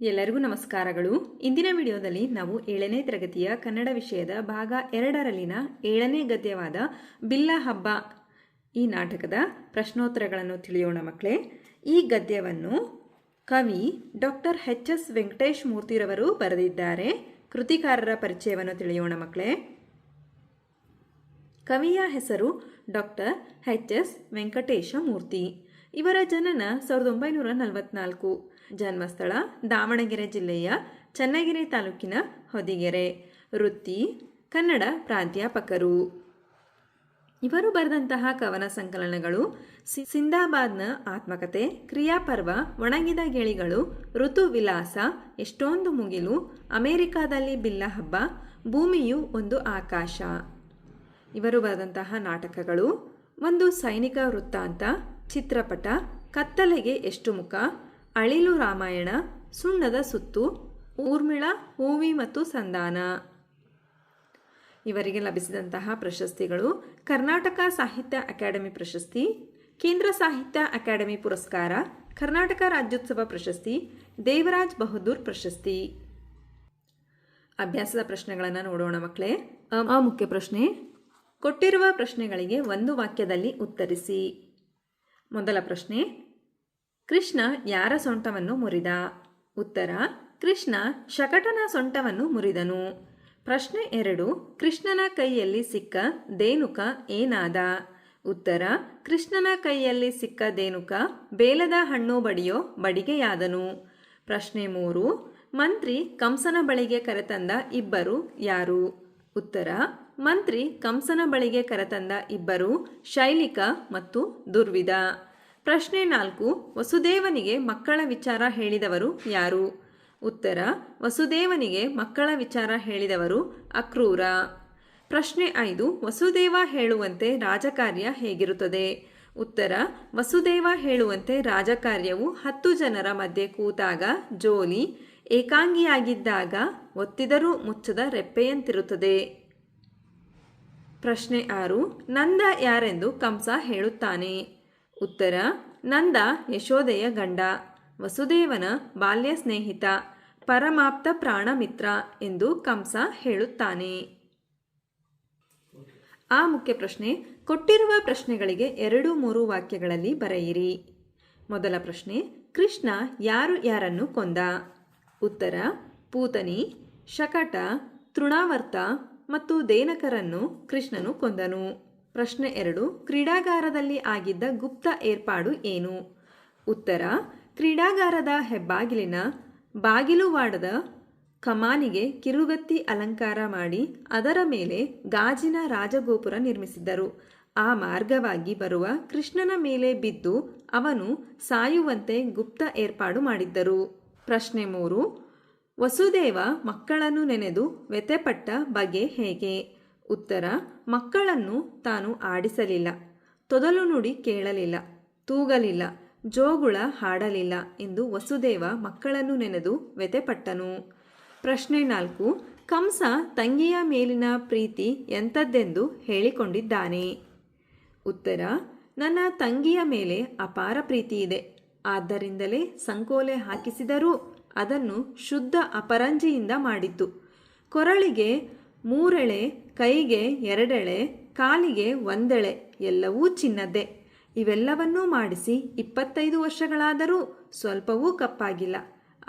ಎಲ್ಲರಿಗೂ ನಮಸ್ಕಾರಗಳು. ಇಂದಿನ ವಿಡಿಯೋದಲ್ಲಿ ನಾವು ಏಳನೇ ತರಗತಿಯ ಕನ್ನಡ ವಿಷಯದ ಭಾಗ ಎರಡರಲ್ಲಿನ ಏಳನೇ ಗದ್ಯವಾದ ಬಿಲ್ಲ ಹಬ್ಬ ಈ ನಾಟಕದ ಪ್ರಶ್ನೋತ್ತರಗಳನ್ನು ತಿಳಿಯೋಣ ಮಕ್ಕಳೇ. ಈ ಗದ್ಯವನ್ನು ಕವಿ ಡಾಕ್ಟರ್ ಎಚ್ ಎಸ್ ವೆಂಕಟೇಶ್ ಮೂರ್ತಿರವರು ಬರೆದಿದ್ದಾರೆ. ಕೃತಿಕಾರರ ಪರಿಚಯವನ್ನು ತಿಳಿಯೋಣ ಮಕ್ಕಳೇ. ಕವಿಯ ಹೆಸರು doctor H S Venkatesha Murthy. ಇವರ ಜನನ ಸಾವಿರದ ಒಂಬೈನೂರ ನಲವತ್ನಾಲ್ಕು. ಜನ್ಮಸ್ಥಳ ದಾವಣಗೆರೆ ಜಿಲ್ಲೆಯ ಚನ್ನಗಿರಿ ತಾಲೂಕಿನ ಹೊದಿಗೆರೆ. ವೃತ್ತಿ, ಕನ್ನಡ ಪ್ರಾಧ್ಯಾಪಕರು. ಇವರು ಬರೆದಂತಹ ಕವನ ಸಂಕಲನಗಳು ಸಿಂದಾಬಾದ್ನ ಆತ್ಮಕತೆ, ಕ್ರಿಯಾಪರ್ವ, ಒಣಗಿದ ಗೆಳಿಗಳು ಋತು ವಿಲಾಸ ಎಷ್ಟೊಂದು ಮುಗಿಲು, ಅಮೆರಿಕಾದಲ್ಲಿ ಬಿಲ್ಲ ಹಬ್ಬ, ಭೂಮಿಯು ಒಂದು ಆಕಾಶ. ಇವರು ಬರೆದಂತಹ ನಾಟಕಗಳು ಒಂದು ಸೈನಿಕ ವೃತ್ತಾಂತ ಚಿತ್ರಪಟ, ಕತ್ತಲೆಗೆ ಎಷ್ಟು ಮುಖ, ಅಳಿಲು ರಾಮಾಯಣ, ಸುಣ್ಣದ ಸುತ್ತು, ಊರ್ಮಿಳ, ಹೂವಿ ಮತ್ತು ಸಂಧಾನ. ಇವರಿಗೆ ಲಭಿಸಿದಂತಹ ಪ್ರಶಸ್ತಿಗಳು ಕರ್ನಾಟಕ ಸಾಹಿತ್ಯ ಅಕಾಡೆಮಿ ಪ್ರಶಸ್ತಿ, ಕೇಂದ್ರ ಸಾಹಿತ್ಯ ಅಕಾಡೆಮಿ ಪುರಸ್ಕಾರ, ಕರ್ನಾಟಕ ರಾಜ್ಯೋತ್ಸವ ಪ್ರಶಸ್ತಿ, ದೇವರಾಜ್ ಬಹದ್ದೂರ್ ಪ್ರಶಸ್ತಿ. ಅಭ್ಯಾಸದ ಪ್ರಶ್ನೆಗಳನ್ನು ನೋಡೋಣ ಮಕ್ಕಳೇ ಅ- ಮುಖ್ಯ ಪ್ರಶ್ನೆ. ಕೊಟ್ಟಿರುವ ಪ್ರಶ್ನೆಗಳಿಗೆ ಒಂದು ವಾಕ್ಯದಲ್ಲಿ ಉತ್ತರಿಸಿ. ಮೊದಲ ಪ್ರಶ್ನೆ. ಕೃಷ್ಣ ಯಾರ ಸೊಂಟವನ್ನು ಮುರಿದ? ಉತ್ತರ, ಕೃಷ್ಣ ಶಕಟನ ಸೊಂಟವನ್ನು ಮುರಿದನು. ಪ್ರಶ್ನೆ ಎರಡು, ಕೃಷ್ಣನ ಕೈಯಲ್ಲಿ ಸಿಕ್ಕ ದೇನುಕ ಏನಾದ? ಉತ್ತರ, ಕೃಷ್ಣನ ಕೈಯಲ್ಲಿ ಸಿಕ್ಕ ದೇನುಕ ಬೇಲದ ಹಣ್ಣು ಬಡಿಯೋ ಬಡಿಗೆಯಾದನು. ಪ್ರಶ್ನೆ ಮೂರು, ಮಂತ್ರಿ ಕಂಸನ ಬಳಿಗೆ ಕರೆತಂದ ಇಬ್ಬರು ಯಾರು? ಉತ್ತರ ಮಂತ್ರಿ ಕಂಸನ ಬಳಿಗೆ ಕರೆತಂದ ಇಬ್ಬರು ಶೈಲಿಕ ಮತ್ತು ದುರ್ವಿದ. ಪ್ರಶ್ನೆ ನಾಲ್ಕು, ವಸುದೇವನಿಗೆ ಮಕ್ಕಳ ವಿಚಾರ ಹೇಳಿದವರು ಯಾರು? ಉತ್ತರ, ವಸುದೇವನಿಗೆ ಮಕ್ಕಳ ವಿಚಾರ ಹೇಳಿದವರು ಅಕ್ರೂರ. ಪ್ರಶ್ನೆ ಐದು, ವಸುದೇವ ಹೇಳುವಂತೆ ರಾಜಕಾರ್ಯ ಹೇಗಿರುತ್ತದೆ? ಉತ್ತರ, ವಸುದೇವ ಹೇಳುವಂತೆ ರಾಜಕಾರ್ಯವು ಹತ್ತು ಜನರ ಮಧ್ಯೆ ಕೂತಾಗ ಜೋಲಿ, ಏಕಾಂಗಿಯಾಗಿದ್ದಾಗ ಒತ್ತಿದರೂ ಮುಚ್ಚದ ರೆಪ್ಪೆಯಂತಿರುತ್ತದೆ. ಪ್ರಶ್ನೆ ಆರು, ನಂದ ಯಾರೆಂದು ಕಂಸ ಹೇಳುತ್ತಾನೆ? ಉತ್ತರ, ನಂದ ಯಶೋದೆಯ ಗಂಡ, ವಸುದೇವನ ಬಾಲ್ಯ ಸ್ನೇಹಿತ, ಪರಮಾಪ್ತ ಪ್ರಾಣಮಿತ್ರ ಎಂದು ಕಂಸ ಹೇಳುತ್ತಾನೆ. ಆ ಮುಖ್ಯ ಪ್ರಶ್ನೆ, ಕೊಟ್ಟಿರುವ ಪ್ರಶ್ನೆಗಳಿಗೆ ಎರಡು ಮೂರು ವಾಕ್ಯಗಳಲ್ಲಿ ಬರೆಯಿರಿ. ಮೊದಲ ಪ್ರಶ್ನೆ, ಕೃಷ್ಣ ಯಾರು ಯಾರನ್ನು ಕೊಂದ? ಉತ್ತರ, ಪೂತನಿ, ಶಕಟ, ತೃಣಾವರ್ತ ಮತ್ತು ದೇನಕರನ್ನು ಕೃಷ್ಣನು ಕೊಂದನು. ಪ್ರಶ್ನೆ ಎರಡು, ಕ್ರೀಡಾಗಾರದಲ್ಲಿ ಆಗಿದ್ದ ಗುಪ್ತ ಏರ್ಪಾಡು ಏನು? ಉತ್ತರ, ಕ್ರೀಡಾಗಾರದ ಹೆಬ್ಬಾಗಿಲಿನ ಬಾಗಿಲುವಾಡದ ಕಮಾನಿಗೆ ಕಿರುಗತ್ತಿ ಅಲಂಕಾರ ಮಾಡಿ ಅದರ ಮೇಲೆ ಗಾಜಿನ ರಾಜಗೋಪುರ ನಿರ್ಮಿಸಿದ್ದರು. ಆ ಮಾರ್ಗವಾಗಿ ಬರುವ ಕೃಷ್ಣನ ಮೇಲೆ ಬಿದ್ದು ಅವನು ಸಾಯುವಂತೆ ಗುಪ್ತ ಏರ್ಪಾಡು ಮಾಡಿದ್ದರು. ಪ್ರಶ್ನೆ ಮೂರು ವಸುದೇವ ಮಕ್ಕಳನ್ನು ನೆನೆದು ವ್ಯಥೆಪಟ್ಟ ಬಗೆ ಹೇಗೆ? ಉತ್ತರ, ಮಕ್ಕಳನ್ನು ತಾನು ಆಡಿಸಲಿಲ್ಲ. ತೊದಲು ನುಡಿ ಕೇಳಲಿಲ್ಲ. ತೂಗಲಿಲ್ಲ. ಜೋಗುಳ ಹಾಡಲಿಲ್ಲ ಎಂದು ವಸುದೇವ ಮಕ್ಕಳನ್ನು ನೆನೆದು ವ್ಯಥೆಪಟ್ಟನು. ಪ್ರಶ್ನೆ ನಾಲ್ಕು, ಕಂಸ ತಂಗಿಯ ಮೇಲಿನ ಪ್ರೀತಿ ಎಂಥದ್ದೆಂದು ಹೇಳಿಕೊಂಡಿದ್ದಾನೆ? ಉತ್ತರ, ನನ್ನ ತಂಗಿಯ ಮೇಲೆ ಅಪಾರ ಪ್ರೀತಿ ಇದೆ. ಆದ್ದರಿಂದಲೇ ಸಂಕೋಲೆ ಹಾಕಿಸಿದರೂ ಅದನ್ನು ಶುದ್ಧ ಅಪರಂಜಿಯಿಂದ ಮಾಡಿತ್ತು ಕೊರಳಿಗೆ ಮೂರೆಳೆ, ಕೈಗೆ ಎರಡೆಳೆ, ಕಾಲಿಗೆ ಒಂದೆಳೆ ಎಲ್ಲವೂ ಚಿನ್ನದ್ದೇ. ಇವೆಲ್ಲವನ್ನೂ ಮಾಡಿಸಿ ಇಪ್ಪತ್ತೈದು ವರ್ಷಗಳಾದರೂ ಸ್ವಲ್ಪವೂ ಕಪ್ಪಾಗಿಲ್ಲ.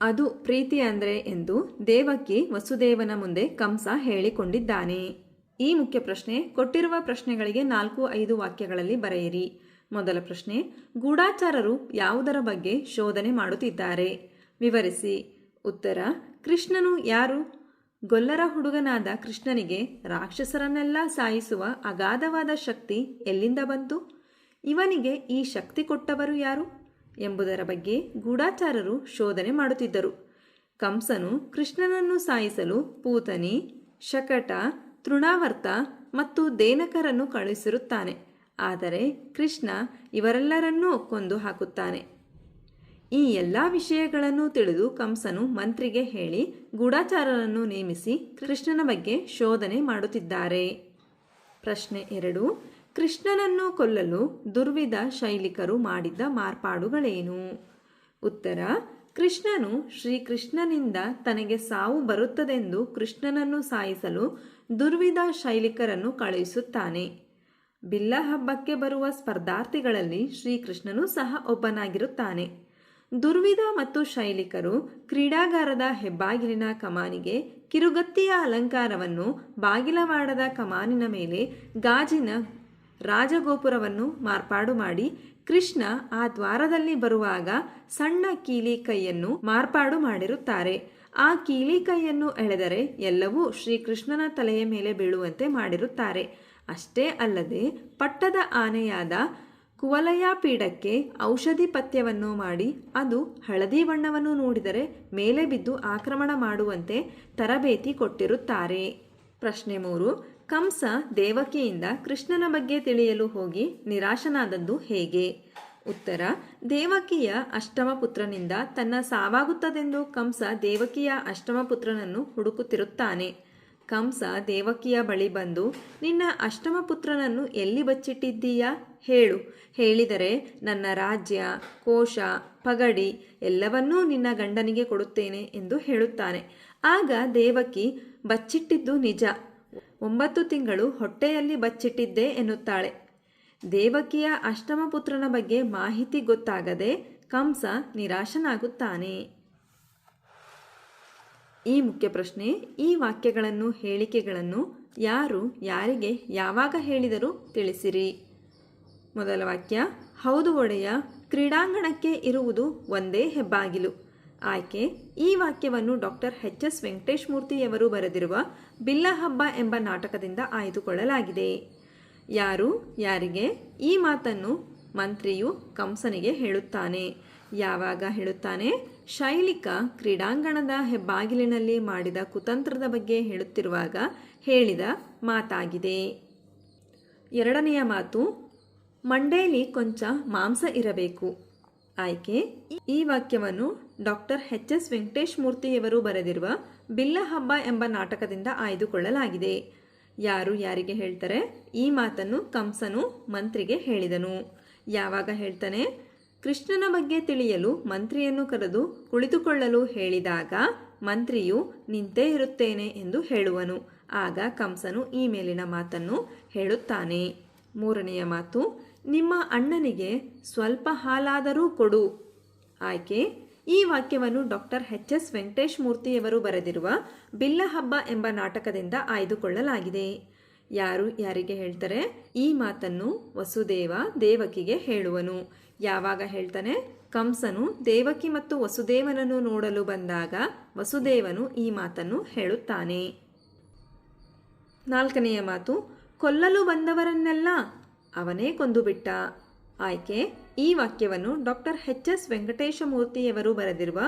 ಅದು ಪ್ರೀತಿ ಅಂದ್ರೆ ಎಂದು ದೇವಕಿ ವಸುದೇವನ ಮುಂದೆ ಕಂಸ ಹೇಳಿಕೊಂಡಿದ್ದಾನೆ. ಈ ಮುಖ್ಯ ಪ್ರಶ್ನೆ, ಕೊಟ್ಟಿರುವ ಪ್ರಶ್ನೆಗಳಿಗೆ ನಾಲ್ಕು ಐದು ವಾಕ್ಯಗಳಲ್ಲಿ ಬರೆಯಿರಿ. ಮೊದಲ ಪ್ರಶ್ನೆ, ಗೂಢಾಚಾರರು ಯಾವುದರ ಬಗ್ಗೆ ಶೋಧನೆ ಮಾಡುತ್ತಿದ್ದಾರೆ? ವಿವರಿಸಿ. ಉತ್ತರ, ಕೃಷ್ಣನು ಯಾರು? ಗೊಲ್ಲರ ಹುಡುಗನಾದ ಕೃಷ್ಣನಿಗೆ ರಾಕ್ಷಸರನ್ನೆಲ್ಲ ಸಾಯಿಸುವ ಅಗಾಧವಾದ ಶಕ್ತಿ ಎಲ್ಲಿಂದ ಬಂತು? ಇವನಿಗೆ ಈ ಶಕ್ತಿ ಕೊಟ್ಟವರು ಯಾರು? ಎಂಬುದರ ಬಗ್ಗೆ ಗೂಢಾಚಾರರು ಶೋಧನೆ ಮಾಡುತ್ತಿದ್ದರು. ಕಂಸನು ಕೃಷ್ಣನನ್ನು ಸಾಯಿಸಲು ಪೂತನಿ, ಶಕಟ, ತೃಣಾವರ್ತ ಮತ್ತು ದೇನಕರನ್ನು ಕಳುಹಿಸಿರುತ್ತಾನೆ. ಆದರೆ ಕೃಷ್ಣ ಇವರೆಲ್ಲರನ್ನೂ ಕೊಂದು ಹಾಕುತ್ತಾನೆ. ಈ ಎಲ್ಲ ವಿಷಯಗಳನ್ನು ತಿಳಿದು ಕಂಸನು ಮಂತ್ರಿಗೆ ಹೇಳಿ, ಗೂಢಾಚಾರರನ್ನು ನೇಮಿಸಿ ಕೃಷ್ಣನ ಬಗ್ಗೆ ಶೋಧನೆ ಮಾಡುತ್ತಿದ್ದಾರೆ. ಪ್ರಶ್ನೆ ಎರಡು. ಕೃಷ್ಣನನ್ನು ಕೊಲ್ಲಲು ದುರ್ವಿದ ಶೈಲಿಕರು ಮಾಡಿದ್ದ ಮಾರ್ಪಾಡುಗಳೇನು? ಉತ್ತರ. ಕೃಷ್ಣನು ಶ್ರೀಕೃಷ್ಣನಿಂದ ತನಗೆ ಸಾವು ಬರುತ್ತದೆಂದು ಕೃಷ್ಣನನ್ನು ಸಾಯಿಸಲು ದುರ್ವಿದ ಶೈಲಿಕರನ್ನು ಕಳುಹಿಸುತ್ತಾನೆ. ಬಿಲ್ಲ ಹಬ್ಬಕ್ಕೆ ಬರುವ ಸ್ಪರ್ಧಾರ್ಥಿಗಳಲ್ಲಿ ಶ್ರೀಕೃಷ್ಣನು ಸಹ ಒಬ್ಬನಾಗಿರುತ್ತಾನೆ. ದುರ್ವಿಧ ಮತ್ತು ಶೈಲಿಕರು ಕ್ರೀಡಾಗಾರದ ಹೆಬ್ಬಾಗಿಲಿನ ಕಮಾನಿಗೆ ಕಿರುಗತ್ತಿಯ ಅಲಂಕಾರವನ್ನು ಬಾಗಿಲವಾಡದ ಕಮಾನಿನ ಮೇಲೆ ಗಾಜಿನ ರಾಜಗೋಪುರವನ್ನು ಮಾರ್ಪಾಡು ಮಾಡಿ ಕೃಷ್ಣ ಆ ದ್ವಾರದಲ್ಲಿ ಬರುವಾಗ ಸಣ್ಣ ಕೀಲಿ ಕೈಯನ್ನು ಮಾರ್ಪಾಡು ಮಾಡಿರುತ್ತಾರೆ. ಆ ಕೀಲಿ ಕೈಯನ್ನು ಎಳೆದರೆ ಎಲ್ಲವೂ ಶ್ರೀಕೃಷ್ಣನ ತಲೆಯ ಮೇಲೆ ಬೀಳುವಂತೆ ಮಾಡಿರುತ್ತಾರೆ. ಅಷ್ಟೇ ಅಲ್ಲದೆ ಪಟ್ಟದ ಆನೆಯಾದ ಕುವಲಯ ಪೀಡಕ್ಕೆ ಔಷಧಿ ಪಥ್ಯವನ್ನು ಮಾಡಿ ಅದು ಹಳದಿ ಬಣ್ಣವನ್ನು ನೋಡಿದರೆ ಮೇಲೆ ಬಿದ್ದು ಆಕ್ರಮಣ ಮಾಡುವಂತೆ ತರಬೇತಿ ಕೊಟ್ಟಿರುತ್ತಾರೆ. ಪ್ರಶ್ನೆ ಮೂರು, ಕಂಸ ದೇವಕಿಯಿಂದ ಕೃಷ್ಣನ ಬಗ್ಗೆ ತಿಳಿಯಲು ಹೋಗಿ ನಿರಾಶನಾದದ್ದು ಹೇಗೆ? ಉತ್ತರ, ದೇವಕಿಯ ಅಷ್ಟಮ ಪುತ್ರನಿಂದ ತನ್ನ ಸಾವಾಗುತ್ತದೆಂದು ಕಂಸ ದೇವಕಿಯ ಅಷ್ಟಮ ಪುತ್ರನನ್ನು ಹುಡುಕುತ್ತಿರುತ್ತಾನೆ. ಕಂಸ ದೇವಕಿಯ ಬಳಿ ಬಂದು, ನಿನ್ನ ಅಷ್ಟಮ ಪುತ್ರನನ್ನು ಎಲ್ಲಿ ಬಚ್ಚಿಟ್ಟಿದ್ದೀಯಾ? ಹೇಳು. ಹೇಳಿದರೆ ನನ್ನ ರಾಜ್ಯ, ಕೋಶ, ಪಗಡಿ ಎಲ್ಲವನ್ನೂ ನಿನ್ನ ಗಂಡನಿಗೆ ಕೊಡುತ್ತೇನೆ ಎಂದು ಹೇಳುತ್ತಾನೆ. ಆಗ ದೇವಕಿ, ಬಚ್ಚಿಟ್ಟಿದ್ದು ನಿಜ. ಒಂಬತ್ತು ತಿಂಗಳು ಹೊಟ್ಟೆಯಲ್ಲಿ ಬಚ್ಚಿಟ್ಟಿದ್ದೆ ಎನ್ನುತ್ತಾಳೆ. ದೇವಕಿಯ ಅಷ್ಟಮ ಪುತ್ರನ ಬಗ್ಗೆ ಮಾಹಿತಿ ಗೊತ್ತಾಗದೆ ಕಂಸ ನಿರಾಶನಾಗುತ್ತಾನೆ. ಈ ಮುಖ್ಯ ಪ್ರಶ್ನೆ, ಈ ವಾಕ್ಯಗಳನ್ನು, ಹೇಳಿಕೆಗಳನ್ನು ಯಾರು, ಯಾರಿಗೆ, ಯಾವಾಗ ಹೇಳಿದರೂ ತಿಳಿಸಿರಿ. ಮೊದಲ ವಾಕ್ಯ, ಹೌದು ಒಡೆಯ, ಕ್ರೀಡಾಂಗಣಕ್ಕೆ ಇರುವುದು ಒಂದೇ ಹೆಬ್ಬಾಗಿಲು. ಆಯ್ಕೆ, ಈ ವಾಕ್ಯವನ್ನು ಡಾಕ್ಟರ್ ಎಚ್ ಎಸ್ ವೆಂಕಟೇಶ್ ಮೂರ್ತಿಯವರು ಬರೆದಿರುವ ಬಿಲ್ಲ ಹಬ್ಬ ಎಂಬ ನಾಟಕದಿಂದ ಆಯ್ದುಕೊಳ್ಳಲಾಗಿದೆ. ಯಾರು, ಯಾರಿಗೆ, ಈ ಮಾತನ್ನು ಮಂತ್ರಿಯು ಕಂಸನಿಗೆ ಹೇಳುತ್ತಾನೆ. ಯಾವಾಗ ಹೇಳುತ್ತಾನೆ? ಶೈಲಿಕ ಕ್ರೀಡಾಂಗಣದ ಹೆಬ್ಬಾಗಿಲಿನಲ್ಲಿ ಮಾಡಿದ ಕುತಂತ್ರದ ಬಗ್ಗೆ ಹೇಳುತ್ತಿರುವಾಗ ಹೇಳಿದ ಮಾತಾಗಿದೆ. ಎರಡನೆಯ ಮಾತು ಮಂಡೇಲಿ ಕೊಂಚ ಮಾಂಸ ಇರಬೇಕು. ಆಯ್ಕೆ? ಈ ವಾಕ್ಯವನ್ನು ಡಾಕ್ಟರ್ ಎಚ್. ಎಸ್. ವೆಂಕಟೇಶ್ ಮೂರ್ತಿಯವರು ಬರೆದಿರುವ ಬಿಲ್ಲ ಹಬ್ಬ ಎಂಬ ನಾಟಕದಿಂದ ಆಯ್ದುಕೊಳ್ಳಲಾಗಿದೆ. ಯಾರು ಯಾರಿಗೆ ಹೇಳ್ತಾರೆ? ಈ ಮಾತನ್ನು ಕಂಸನು ಮಂತ್ರಿಗೆ ಹೇಳಿದನು. ಯಾವಾಗ ಹೇಳ್ತಾನೆ? ಕೃಷ್ಣನ ಬಗ್ಗೆ ತಿಳಿಯಲು ಮಂತ್ರಿಯನ್ನು ಕರೆದು ಕುಳಿತುಕೊಳ್ಳಲು ಹೇಳಿದಾಗ ಮಂತ್ರಿಯು, ನಿಂತೇ ಇರುತ್ತೇನೆ ಎಂದು ಹೇಳುವನು. ಆಗ ಕಂಸನು ಈ ಮೇಲಿನ ಮಾತನ್ನು ಹೇಳುತ್ತಾನೆ. ಮೂರನೆಯ ಮಾತು ನಿಮ್ಮ ಅಣ್ಣನಿಗೆ ಸ್ವಲ್ಪ ಹಾಲಾದರೂ ಕೊಡು. ಆಯ್ಕೆ? ಈ ವಾಕ್ಯವನ್ನು ಡಾಕ್ಟರ್ ಎಚ್ ಎಸ್ ವೆಂಕಟೇಶ್ ಮೂರ್ತಿಯವರು ಬರೆದಿರುವ ಬಿಲ್ಲ ಹಬ್ಬ ಎಂಬ ನಾಟಕದಿಂದ ಆಯ್ದುಕೊಳ್ಳಲಾಗಿದೆ. ಯಾರು ಯಾರಿಗೆ ಹೇಳ್ತಾರೆ? ಈ ಮಾತನ್ನು ವಸುದೇವ ದೇವಕಿಗೆ ಹೇಳುವನು. ಯಾವಾಗ ಹೇಳ್ತಾನೆ? ಕಂಸನು ದೇವಕಿ ಮತ್ತು ವಸುದೇವನನ್ನು ನೋಡಲು ಬಂದಾಗ ವಸುದೇವನು ಈ ಮಾತನ್ನು ಹೇಳುತ್ತಾನೆ. ನಾಲ್ಕನೆಯ ಮಾತು, ಕೊಲ್ಲಲು ಬಂದವರನ್ನೆಲ್ಲ ಅವನೇ ಕೊಂದುಬಿಟ್ಟ ಆಯ್ಕೆ, ಈ ವಾಕ್ಯವನ್ನು ಡಾಕ್ಟರ್ ಎಚ್ ಎಸ್ ವೆಂಕಟೇಶಮೂರ್ತಿಯವರು ಬರೆದಿರುವ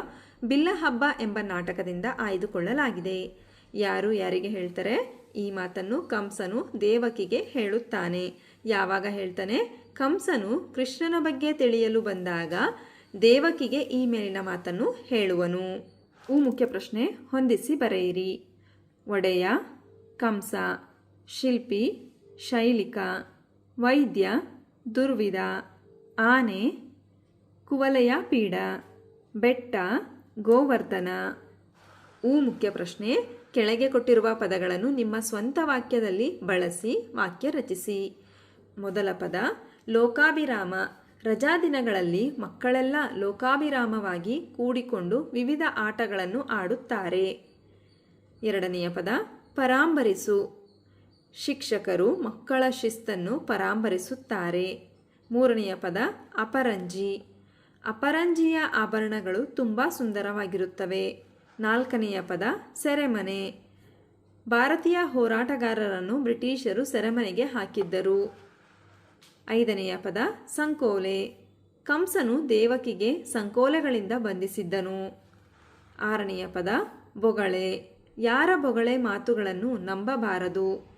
ಬಿಲ್ಲ ಹಬ್ಬ ಎಂಬ ನಾಟಕದಿಂದ ಆಯ್ದುಕೊಳ್ಳಲಾಗಿದೆ. ಯಾರು ಯಾರಿಗೆ ಹೇಳ್ತಾರೆ? ಈ ಮಾತನ್ನು ಕಂಸನು ದೇವಕಿಗೆ ಹೇಳುತ್ತಾನೆ. ಯಾವಾಗ ಹೇಳ್ತಾನೆ? ಕಂಸನು ಕೃಷ್ಣನ ಬಗ್ಗೆ ತಿಳಿಯಲು ಬಂದಾಗ ದೇವಕಿಗೆ ಈ ಮೇಲಿನ ಮಾತನ್ನು ಹೇಳುವನು. ಊ ಮುಖ್ಯ ಪ್ರಶ್ನೆ, ಹೊಂದಿಸಿ ಬರೆಯಿರಿ. ಒಡೆಯ, ಕಂಸ, ಶಿಲ್ಪಿ, ಶೈಲಿಕ. ವೈದ್ಯ, ದುರ್ವಿದ, ಆನೆ, ಕುವಲಯ ಪೀಡ, ಬೆಟ್ಟ, ಗೋವರ್ಧನ. ಊ ಮುಖ್ಯ ಪ್ರಶ್ನೆ, ಕೆಳಗೆ ಕೊಟ್ಟಿರುವ ಪದಗಳನ್ನು ನಿಮ್ಮ ಸ್ವಂತ ವಾಕ್ಯದಲ್ಲಿ ಬಳಸಿ ವಾಕ್ಯ ರಚಿಸಿ. ಮೊದಲ ಪದ, ಲೋಕಾಭಿರಾಮ. ರಜಾ ದಿನಗಳಲ್ಲಿ ಮಕ್ಕಳೆಲ್ಲ ಲೋಕಾಭಿರಾಮವಾಗಿ ಕೂಡಿಕೊಂಡು ವಿವಿಧ ಆಟಗಳನ್ನು ಆಡುತ್ತಾರೆ. ಎರಡನೆಯ ಪದ, ಪರಾಂಬರಿಸು. ಶಿಕ್ಷಕರು ಮಕ್ಕಳ ಶಿಸ್ತನ್ನು ಪರಾಂಬರಿಸುತ್ತಾರೆ. ಮೂರನೆಯ ಪದ, ಅಪರಂಜಿ. ಅಪರಂಜಿಯ ಆಭರಣಗಳು ತುಂಬ ಸುಂದರವಾಗಿರುತ್ತವೆ. ನಾಲ್ಕನೆಯ ಪದ, ಸೆರೆಮನೆ. ಭಾರತೀಯ ಹೋರಾಟಗಾರರನ್ನು ಬ್ರಿಟಿಷರು ಸೆರೆಮನೆಗೆ ಹಾಕಿದ್ದರು. ಐದನೆಯ ಪದ, ಸಂಕೋಲೆ. ಕಂಸನು ದೇವಕಿಗೆ ಸಂಕೋಲೆಗಳಿಂದ ಬಂಧಿಸಿದ್ದನು. ಆರನೆಯ ಪದ, ಬೊಗಳೆ. ಯಾರ ಬೊಗಳೆ ಮಾತುಗಳನ್ನು ನಂಬಬಾರದು.